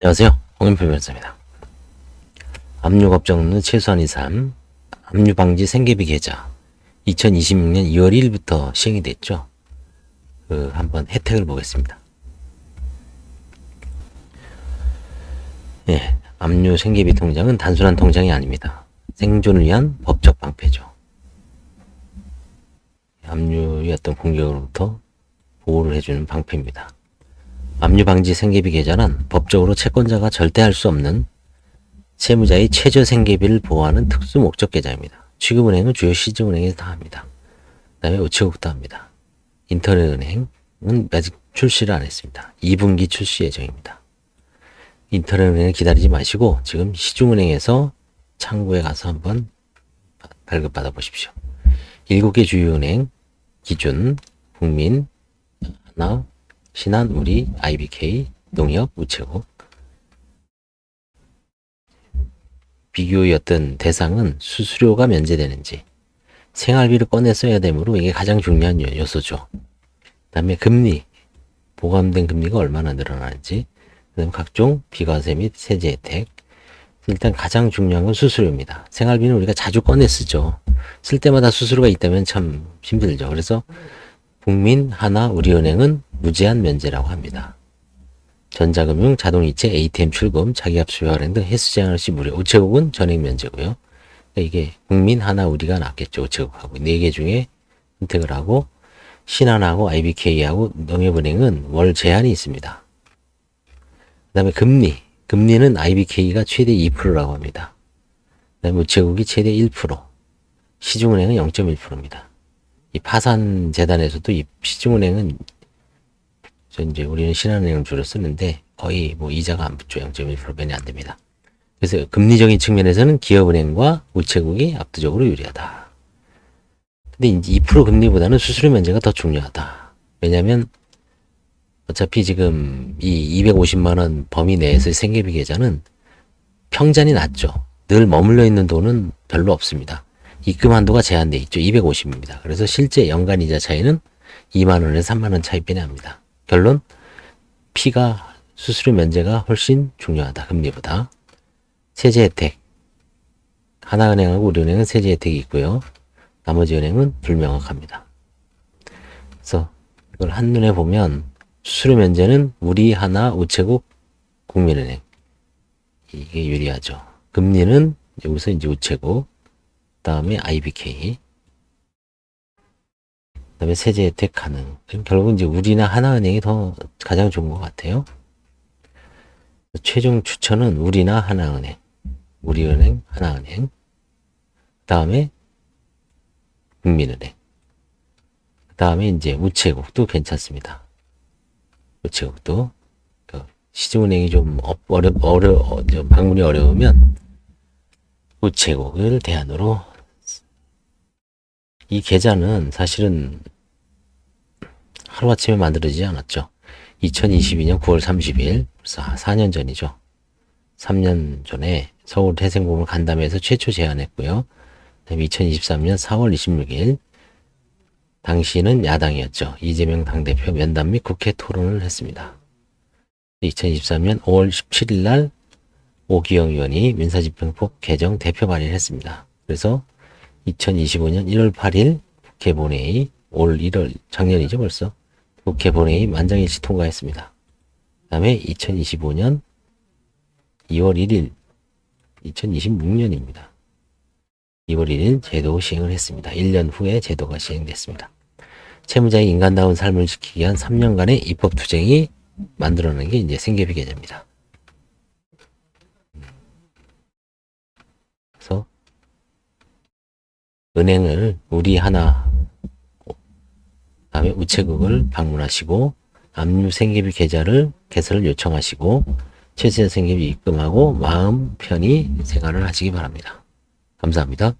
안녕하세요. 홍인표 변호사입니다. 압류 없는 최소한 이상 압류 방지 생계비 계좌 2026년 2월 1일부터 시행이 됐죠. 그 한번 혜택을 보겠습니다. 예, 압류 생계비 통장은 단순한 통장이 아닙니다. 생존을 위한 법적 방패죠. 압류의 어떤 공격으로부터 보호를 해주는 방패입니다. 압류 방지 생계비 계좌는 법적으로 채권자가 절대 할 수 없는 채무자의 최저 생계비를 보호하는 특수 목적 계좌입니다. 취급은행은 주요 시중은행에서 다 합니다. 그 다음에 우체국도 합니다. 인터넷은행은 아직 출시를 안 했습니다. 2분기 출시 예정입니다. 인터넷은행 기다리지 마시고 지금 시중은행에서 창구에 가서 한번 발급받아 보십시오. 7개 주요은행 기준, 국민, 하나, 신한, 우리, IBK, 농협, 우체국. 비교의 어떤 대상은 수수료가 면제되는지, 생활비를 꺼내 써야 되므로 이게 가장 중요한 요- 요소죠. 그 다음에 금리, 보감된 금리가 얼마나 늘어나는지, 그 다음에 각종 비과세 및 세제 혜택. 일단 가장 중요한 건 수수료입니다. 생활비는 우리가 자주 꺼내 쓰죠. 쓸 때마다 수수료가 있다면 참 힘들죠. 그래서 국민, 하나, 우리은행은 무제한 면제라고 합니다. 전자금융, 자동이체, ATM 출금, 자기압수 할인 등 횟수 제한 없이 무료. 우체국은 전액 면제고요. 그러니까 이게 국민, 하나, 우리가 낫겠죠. 우체국하고 네 개 중에 선택을 하고 신한하고 IBK하고 농협은행은 월 제한이 있습니다. 그 다음에 금리, 금리는 IBK가 최대 2%라고 합니다. 그 다음에 우체국이 최대 1%, 시중은행은 0.1%입니다. 이 파산 재단에서도 이 시중은행은 저 이제 우리는 신한은행을 주로 쓰는데 거의 뭐 이자가 안 붙죠. 0.1%변이 안 됩니다. 그래서 금리적인 측면에서는 기업은행과 우체국이 압도적으로 유리하다. 근데 이제 2% 금리보다는 수수료 면제가 더 중요하다. 왜냐하면 어차피 지금 이 250만 원 범위 내에서의 생계비 계좌는 평잔이 낮죠. 늘 머물러 있는 돈은 별로 없습니다. 입금 한도가 제한돼 있죠. 250입니다. 그래서 실제 연간 이자 차이는 2만 원에서 3만 원 차이뿐이 납니다. 결론 피가 수수료 면제가 훨씬 중요하다. 금리보다. 세제 혜택. 하나은행하고 우리은행은 세제 혜택이 있고요. 나머지 은행은 불명확합니다. 그래서 이걸 한눈에 보면 수수료 면제는 우리 하나 우체국 국민은행 이게 유리하죠. 금리는 여기서 이제 우체국 다음에 IBK, 그다음에 세제 혜택 가능. 그럼 결국은 이제 우리나 하나은행이 더 가장 좋은 것 같아요. 최종 추천은 우리나 하나은행, 우리은행, 하나은행, 다음에 국민은행, 다음에 이제 우체국도 괜찮습니다. 우체국도 그 시중은행이 좀 어- 어려 어려 어, 좀 방문이 어려우면 우체국을 대안으로 이 계좌는 사실은 하루아침에 만들어지지 않았죠. 2022년 9월 30일, 벌써 4년 전이죠. 3년 전에 서울 태생공을 간담회에서 최초 제안했고요. 그다음에 2023년 4월 26일, 당시는 야당이었죠. 이재명 당대표 면담 및 국회 토론을 했습니다. 2023년 5월 17일 날 오기영 의원이 민사집행법 개정 대표 발의를 했습니다. 그래서 2025년 1월 8일 국회 본회의, 올 1월, 작년이죠 벌써, 국회 본회의 만장일치 통과했습니다. 그 다음에 2025년 2월 1일, 2026년입니다. 2월 1일 제도 시행을 했습니다. 1년 후에 제도가 시행됐습니다. 채무자의 인간다운 삶을 지키기 위한 3년간의 입법투쟁이 만들어낸 게 이제 생계비 계좌입니다. 그래서 은행을 우리 하나 다음에 우체국을 방문하시고 압류 생계비 계좌를 개설을 요청하시고 최세 생계비 입금하고 마음 편히 생활을 하시기 바랍니다. 감사합니다.